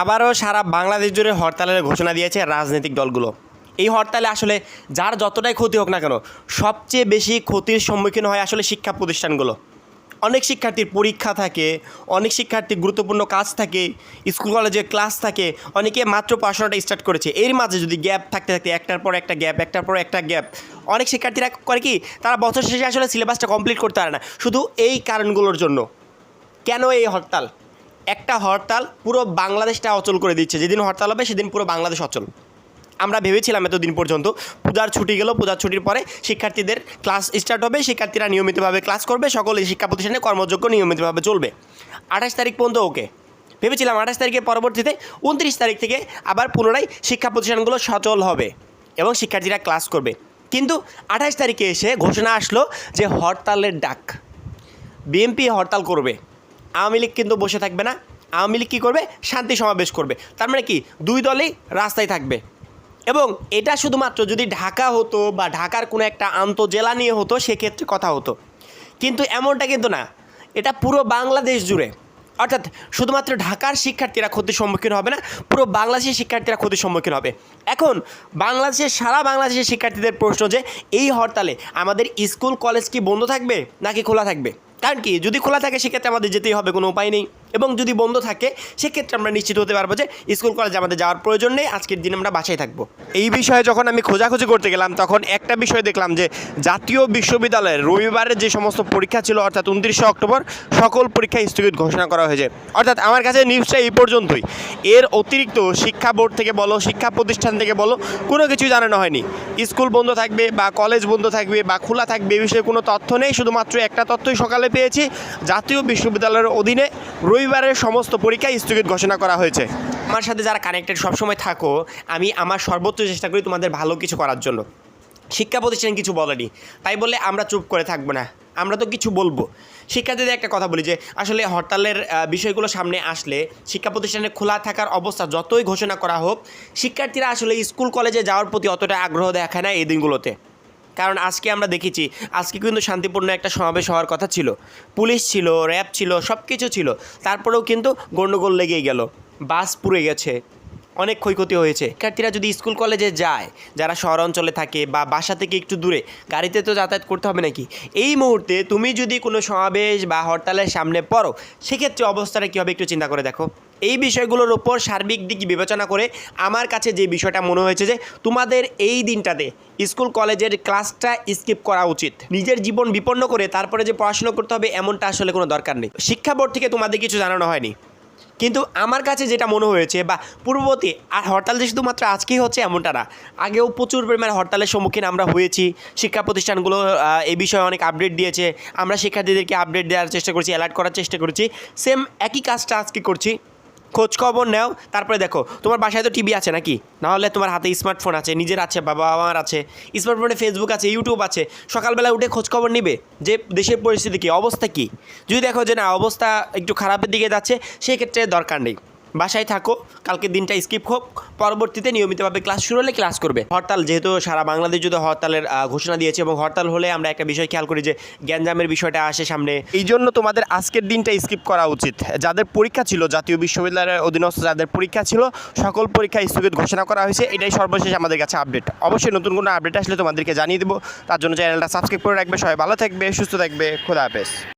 আবারও সারা বাংলাদেশ জুড়ে হরতালের ঘোষণা দিয়েছে রাজনৈতিক দলগুলো। এই হরতালে আসলে যার যতটাই ক্ষতি হোক না কেন, সবচেয়ে বেশি ক্ষতির সম্মুখীন হয় আসলে শিক্ষা প্রতিষ্ঠানগুলো। অনেক শিক্ষার্থীর পরীক্ষা থাকে, অনেক শিক্ষার্থীর গুরুত্বপূর্ণ কাজ থাকে, স্কুল কলেজে ক্লাস থাকে, অনেকে মাত্র পড়াশোনাটা স্টার্ট করেছে। এর মাঝে যদি গ্যাপ থাকতে থাকতে একটার পর একটা গ্যাপ একটার পর একটা গ্যাপ অনেক শিক্ষার্থীরা করে কি, তারা বছর শেষে আসলে সিলেবাসটা কমপ্লিট করতে পারে না। শুধু এই কারণগুলোর জন্য। কেন এই হরতাল? একটা হরতাল পুরো বাংলাদেশটা অচল করে দিচ্ছে। যেদিন হরতাল হবে, সেদিন পুরো বাংলাদেশ অচল। আমরা ভেবেছিলাম এতদিন পর্যন্ত, পূজার ছুটি গেল, পূজার ছুটির পরে শিক্ষার্থীদের ক্লাস স্টার্ট হবে, শিক্ষার্থীরা নিয়মিতভাবে ক্লাস করবে, সকল শিক্ষা প্রতিষ্ঠানে কর্মযোগ্য নিয়মিতভাবে চলবে। আঠাশ তারিখ পর্যন্ত ওকে। ভেবেছিলাম আঠাশ তারিখের পরবর্তীতে উনত্রিশ তারিখ থেকে আবার পুনরায় শিক্ষা প্রতিষ্ঠানগুলো সচল হবে এবং শিক্ষার্থীরা ক্লাস করবে। কিন্তু আঠাশ তারিখে এসে ঘোষণা আসলো যে হরতালের ডাক। বিএনপি হরতাল করবে। আওয়ামী লীগ কিন্তু বসে থাকবে না। আওয়ামী লীগ কী করবে? শান্তি সমাবেশ করবে। তার মানে কি? দুই দলই রাস্তায় থাকবে। এবং এটা শুধুমাত্র যদি ঢাকা হতো বা ঢাকার কোনো একটা আন্তজেলা নিয়ে হতো, সেক্ষেত্রে কথা হতো। কিন্তু এমনটা কিন্তু না। এটা পুরো বাংলাদেশ জুড়ে। অর্থাৎ শুধুমাত্র ঢাকার শিক্ষার্থীরা ক্ষতির সম্মুখীন হবে না, পুরো বাংলাদেশের শিক্ষার্থীরা ক্ষতির সম্মুখীন হবে। এখন বাংলাদেশের, সারা বাংলাদেশের শিক্ষার্থীদের প্রশ্ন যে, এই হরতালে আমাদের স্কুল, কলেজ কি বন্ধ থাকবে নাকি খোলা থাকবে? কারণ কি যদি খোলা থাকে সেক্ষেত্রে আমাদের যেতেই হবে কোনো উপায় নেই। এবং যদি বন্ধ থাকে, সেক্ষেত্রে আমরা নিশ্চিত হতে পারব যে স্কুল, কলেজে আমাদের যাওয়ার প্রয়োজন নেই, আজকের দিন আমরা বাসায় থাকব। এই বিষয়ে যখন আমি খোঁজাখুঁজি করতে গেলাম, তখন একটা বিষয় দেখলাম যে জাতীয় বিশ্ববিদ্যালয়ের রবিবারের যে সমস্ত পরীক্ষা ছিল, অর্থাৎ উনত্রিশে অক্টোবর, সকল পরীক্ষা স্থগিত ঘোষণা করা হয়েছে। অর্থাৎ আমার কাছে নিউজটা এই পর্যন্তই। এর অতিরিক্ত শিক্ষা বোর্ড থেকে বলো, শিক্ষা প্রতিষ্ঠান থেকে বলো, কোনো কিছুই জানানো হয়নি। স্কুল বন্ধ থাকবে বা কলেজ বন্ধ থাকবে বা খোলা থাকবে এ বিষয়ে কোনো তথ্য নেই, শুধুমাত্র একটা তথ্যই সকালে পেয়েছি। জাতীয় বিশ্ববিদ্যালয়ের অধীনে রবিবারের সমস্ত পরীক্ষা স্থগিত ঘোষণা করা হয়েছে। আমার সাথে যারা কানেক্টেড সবসময় থাকো, আমি আমার সর্বোচ্চ চেষ্টা করি তোমাদের ভালো কিছু করার জন্য। শিক্ষা প্রতিষ্ঠান কিছু বলেনি। তাই বলে আমরা চুপ করে থাকব না। আমরা তো কিছু বলব। শিক্ষার্থীদের একটা কথা বলি যে, আসলে হরতালের বিষয়গুলো সামনে আসলে শিক্ষা প্রতিষ্ঠানে খোলা থাকার অবস্থা যতই ঘোষণা করা হোক, শিক্ষার্থীরা আসলে স্কুল কলেজে যাওয়ার প্রতি অতটা আগ্রহ দেখায় না এই দিনগুলোতে। কারণ আজকে আমরা দেখেছি, আজকে কিন্তু শান্তিপূর্ণ একটা সমাবেশ হওয়ার কথা ছিল। পুলিশ ছিল, র্যাব ছিল সব কিছু ছিল। তারপরেও কিন্তু গণ্ডগোল লেগেই গেল। বাস পুড়ে গেছে। অনেক ক্ষয়ক্ষতি হয়েছে। শিক্ষার্থীরা যদি স্কুল কলেজে যায়, যারা শহর অঞ্চলে থাকে বা বাসা থেকে একটু দূরে, গাড়িতে তো যাতায়াত করতে হবে নাকি? এই মুহূর্তে তুমি যদি কোনো সমাবেশ বা হরতালের সামনে পড়ো, সেক্ষেত্রে অবস্থাটা কী হবে একটু চিন্তা করে দেখো। এই বিষয়গুলোর ওপর সার্বিক দিক বিবেচনা করে আমার কাছে যে বিষয়টা মনে হয়েছে যে, তোমাদের এই দিনটাতে স্কুল কলেজের ক্লাসটা স্কিপ করা উচিত। নিজের জীবন বিপন্ন করে তারপরে যে পড়াশোনা করতে হবে, এমনটা আসলে কোনো দরকার নেই। শিক্ষা বোর্ড থেকে তোমাদের কিছু জানানো হয়নি। কিন্তু আমার কাছে যেটা মনে হয়েছে বা পূর্ববর্তী, আর হরতাল যে শুধুমাত্র আজকেই হচ্ছে এমনটা না, আগেও প্রচুর পরিমাণে হরতালের সম্মুখীন আমরা হয়েছি, শিক্ষা প্রতিষ্ঠানগুলো এ বিষয়ে অনেক আপডেট দিয়েছে, আমরা শিক্ষার্থীদেরকে আপডেট দেওয়ার চেষ্টা করছি অ্যালার্ট করার চেষ্টা করছি সেম একই কাজটা আজকে করছি। খোঁজ খবর নাও, তারপরে দেখো, তোমার বাসায় তো টিভি আছে নাকি? নাহলে তোমার হাতে স্মার্টফোন আছে, নিজের আছে, বাবা মার আছে স্মার্টফোনে ফেসবুক আছে ইউটিউব আছে, সকালবেলা উঠে খোঁজ খবর নিবে যে দেশের পরিস্থিতি কী, অবস্থা কী? যদি দেখো যে না, অবস্থা একটু খারাপের দিকে যাচ্ছে, সেক্ষেত্রে দরকার নেই। বাসায় থাকো, কালকে দিনটা স্কিপ হোক, পরবর্তীতে নিয়মিতভাবে ক্লাস শুরু হলে ক্লাস করবে। হরতাল যেহেতু সারা বাংলাদেশ যদি হরতালের ঘোষণা দিয়েছে এবং হরতাল হলে আমরা একটা বিষয় খেয়াল করি যে গ্যাঞ্জামের বিষয়টা আসে সামনে। এই জন্য তোমাদের আজকের দিনটা স্কিপ করা উচিত। যাদের পরীক্ষা ছিল, জাতীয় বিশ্ববিদ্যালয়ের অধীনস্থ যাদের পরীক্ষা ছিল, সকল পরীক্ষা স্থগিত ঘোষণা করা হয়েছে। এটাই সর্বশেষ আমাদের কাছে আপডেট অবশ্যই নতুন কোনো আপডেট আসলে তোমাদেরকে জানিয়ে দেবো। তার জন্য চ্যানেলটা সাবস্ক্রাইব করে রাখবে। সবাই ভালো থাকবে, সুস্থ থাকবে। খোদা হাফেজ।